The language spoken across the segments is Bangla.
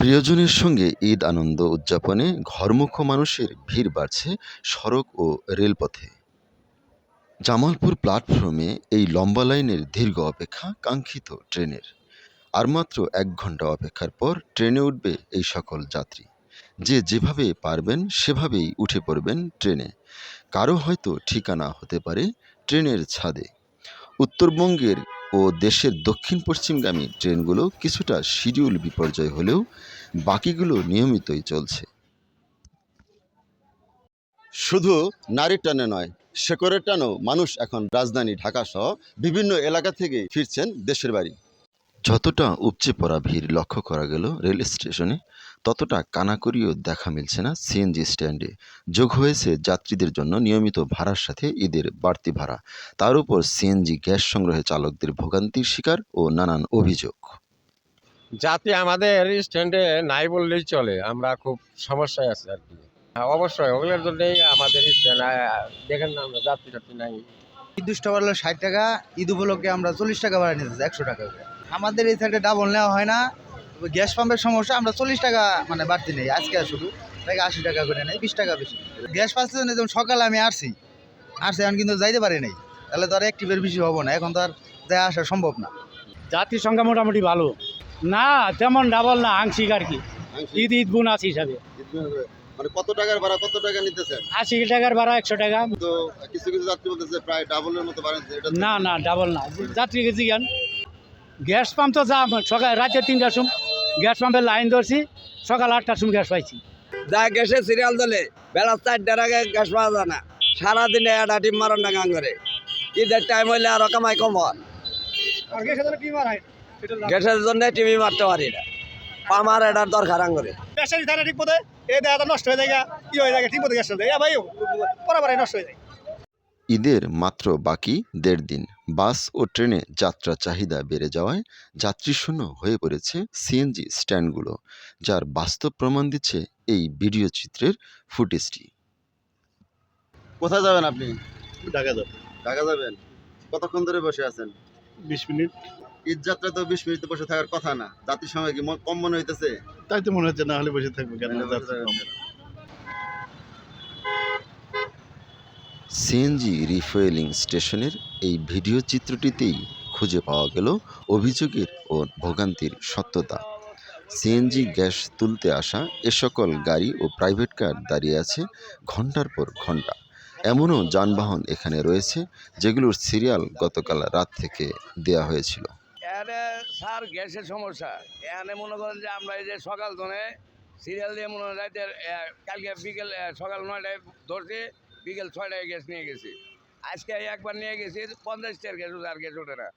প্রিয়জনের সঙ্গে ঈদ আনন্দ উদযাপনে ঘরমুখ মানুষের ভিড় বাড়ছে সড়ক ও রেলপথে। জামালপুর প্ল্যাটফর্মে এই লম্বা লাইনের দীর্ঘ অপেক্ষা কাঙ্ক্ষিত ট্রেনের। আর মাত্র এক ঘণ্টা অপেক্ষার পর ট্রেনে উঠবে এই সকল যাত্রী। যে যেভাবে পারবেন সেভাবেই উঠে পড়বেন ট্রেনে। কারও হয়তো ঠিকানা হতে পারে ট্রেনের ছাদে। উত্তরবঙ্গের ও দেশের দক্ষিণ পশ্চিমগামী ট্রেনগুলো কিছুটা শিডিউল বিপর্যয় হলেও বাকিগুলো নিয়মিতই চলছে। শুধু নারী টানে নয় শেকরের টানেও মানুষ এখন রাজধানী ঢাকা সহ বিভিন্ন এলাকা থেকে ফিরছেন দেশের বাড়ি। যতটা উপচে পড়া ভিড় লক্ষ্য করা গেল রেল স্টেশনে ততটা কানাকড়িও দেখা মিলছে না সিএনজি স্ট্যান্ডে। যোগ হয়েছে যাত্রীদের জন্য নিয়মিত ভাড়ার সাথে ঈদের বাড়তি ভাড়া। তার উপর সিএনজি গ্যাস সংগ্রহে চালকদের ভোগান্তির শিকার ও নানান অভিযোগ। যাত্রী আমাদের স্ট্যান্ডে নাই বললেই চলে। আমরা খুব সমস্যায় আছি আর কি। হ্যাঁ, অবশ্যই ওগুলোর জন্যই আমাদের স্ট্যান্ড দেখেন না আমরা যাত্রী টাত্রী নাই নির্দিষ্ট হলো ষাট টাকা ঈদ উপলক্ষে আমরা চল্লিশ টাকা ভাড়া নিতেছি একশো টাকা করে। আমাদের এই সাইডে ডাবল নেওয়া হয় না। গ্যাস পাম্পের সমস্যা আমরা চল্লিশ টাকা মানে বাড়তি নেই। আজকে শুধু তাকে আশি টাকা করে নেই বিশ টাকা বেশি। গ্যাস পাচ্ছে না যেমন সকালে আমি আসছি আসছি এখন কিন্তু যাইতে পারি নাই। তাহলে তো আর একটিভের বেশি হব না এখন তো আর যাই আসা সম্ভব না। যাত্রীর সংখ্যা মোটামুটি ভালো। না তেমন ডাবল না আংশিক আর কি। ঈদ ঈদ গুণ আছে হিসাবে। মানে কত টাকার ভাড়া কত টাকা নিতেছেন? আশি টাকার ভাড়া একশো টাকা। তো কিছু কিছু যাত্রী বলতেছে প্রায় ডাবলের মতো এটা না না ডাবল না। যাত্রী যাত্রীকে জিজ্ঞান গ্যাস পাম্প তো যা সকাল রাতে তিনটার সময় গ্যাস পাম্পের লাইন ধরছি সকাল আটটার সময় গ্যাস পাইছি। যা গ্যাসে সিরিয়াল দলে বেলা চারটার আগে গ্যাস পাওয়া যায় না। সারাদিনে একটা টিম মারণ গান করে। ঈদের টাইম হইলে আরও কামাই কম হয়। গ্যাসের জন্য টিভি মারতে পারি না। আমার এটার দরকার আঙ্গরে। গ্যাসের ধারে ঠিক মতো এই দেখা নষ্ট হয়ে যায় কি হয়ে যায় ঠিক মতো গ্যাস হয়ে যায়। ভাই পরে নষ্ট হয়ে যায়। ঈদের মাত্র বাকি দেড় দিন। বাস ও ট্রেনে যাত্রা চাহিদা বেড়ে যাওয়ায় যাত্রীশূন্য হয়ে পড়েছে সিএনজি স্ট্যান্ডগুলো যার বাস্তব প্রমাণ দিচ্ছে এই ভিডিও চিত্রের ফুটেজটি। কোথায় যাবেন আপনি? ঢাকা যাবে। ঢাকা যাবেন? কতক্ষণ ধরে বসে আছেন? বিশ মিনিট। ঈদ যাত্রা তো বিশ মিনিট বসে থাকার কথা না। যাত্রীর সময় কি কম মনে হইতেছে? তাই তো মনে হচ্ছে না হলে বসে থাকবে কেন যাচ্ছে কম। সিএনজি রিফুয়েলিং স্টেশনের এই ভিডিও চিত্রটিতেই খুঁজে পাওয়া গেল অভিযোগের ও ভোগান্তির সত্যতা। সিএনজি গ্যাস তুলতে আসা এ সকল গাড়ি ও প্রাইভেট কার দাঁড়িয়ে আছে ঘণ্টার পর ঘণ্টা এমনও যানবাহন এখানে রয়েছে যেগুলোর সিরিয়াল গতকাল রাত থেকে দেয়া হয়েছিল। স্যার, গ্যাসের সমস্যা। এখানে মনে করেন যে আমরা এই যে সকাল ধরে সিরিয়াল দিয়ে মনে হয় কালকে বিকেল সকাল নয়টায় ধরছি। বিকেল ছয়টায় গ্যাস নিয়ে গেছি। আজকে একবার নিয়ে গেছি পঞ্চাশটার গ্যাস আর গ্যাস ওঠে না।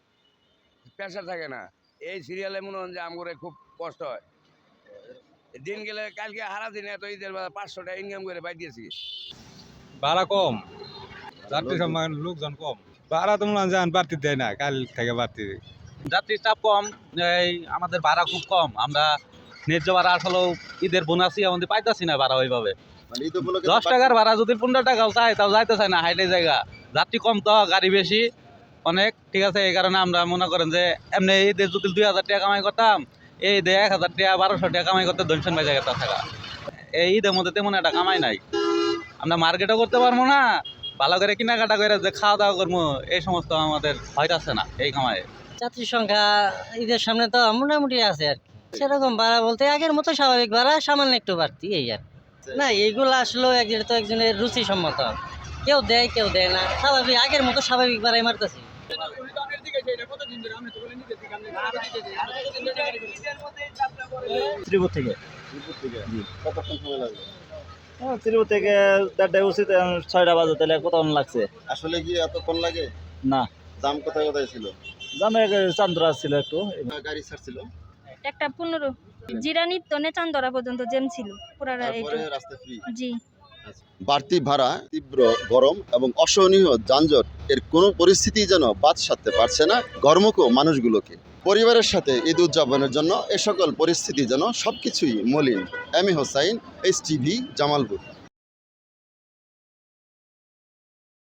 প্রেশার থাকে না। এই সিরিয়ালে মনে হয় যে আমার খুব কষ্ট হয়। দিন গেলে কালকে হারা দিনে এত ঈদের বেলা পাঁচশো টাকা ইনকাম করে পাই দিয়েছি। ভাড়া কম। যাত্রী সম্মান লোকজন কম। ভাড়া তো মনে হয় যান বাড়তি দেয় না কাল থেকে বাড়তি। যাত্রী চাপ কম এই আমাদের ভাড়া খুব কম। আমরা ন্যায্য ভাড়া আসলেও ঈদের বোনাসই আমাদের পাইতাছি না ভাড়া ওইভাবে। দশ টাকার ভাড়া যদি পনেরো টাকাও চাই তাও যাইতে চায় না হাইটে জায়গা। যাত্রী কম তো গাড়ি বেশি অনেক ঠিক আছে? এই কারণে আমরা মনে করেন যে এমনি ঈদের যদি দুই হাজার টাকা কামাই করতাম এই ঈদে এক হাজার টাকা বারোশো টাকা কামাই করতে ধনসন বাই জায়গাটা থাকা। এই ঈদের মধ্যে তেমন একটা কামাই নাই। আমরা মার্কেটও করতে পারব না ভালো করে কেনাকাটা করে যে খাওয়া দাওয়া করব এই সমস্ত আমাদের হয়তাছে না এই কামাই যাত্রীর সংখ্যা ঈদের সামনে তো মোটামুটি আছে আর কি। সেরকম ভাড়া বলতে আগের মতো স্বাভাবিক ভাড়া সামান্য একটু বাড়তি এই আর কি। না এইগুলো আসলেও একজন তো একজনের রুচি সম্মত কেউ দেয় কেউ দেয় না। স্বাভাবিক আগের মতো স্বাভাবিক ভাড়াই মারতেছি। ত্রিপুর থেকে। কতক্ষণ সময় লাগবে? হ্যাঁ, ত্রিপুর থেকে দেড়টায় উচিত ছয়টা বাজে তাহলে কতক্ষণ লাগছে? আসলে কি এতক্ষণ লাগে? না। দাম কোথায় কোথায় ছিল? জানো চান্দ্রা ছিল একটু। গাড়ি ছাড়ছিল? একটা পনেরো। জিরানি তনে চান্দরা পর্যন্ত জ্যাম ছিল পুরা জি। বাড়তি ভাড়া তীব্র গরম এবং অসহনীয় যানজট এর কোনো পরিস্থিতি যেন বাদ সাধতে পারছে না গর্মক মানুষগুলোকে। পরিবারের সাথে ঈদ উদযাপনের জন্য এ সকল পরিস্থিতি যেন সবকিছুই মলিন। Emi Hossain S TV Jamalpur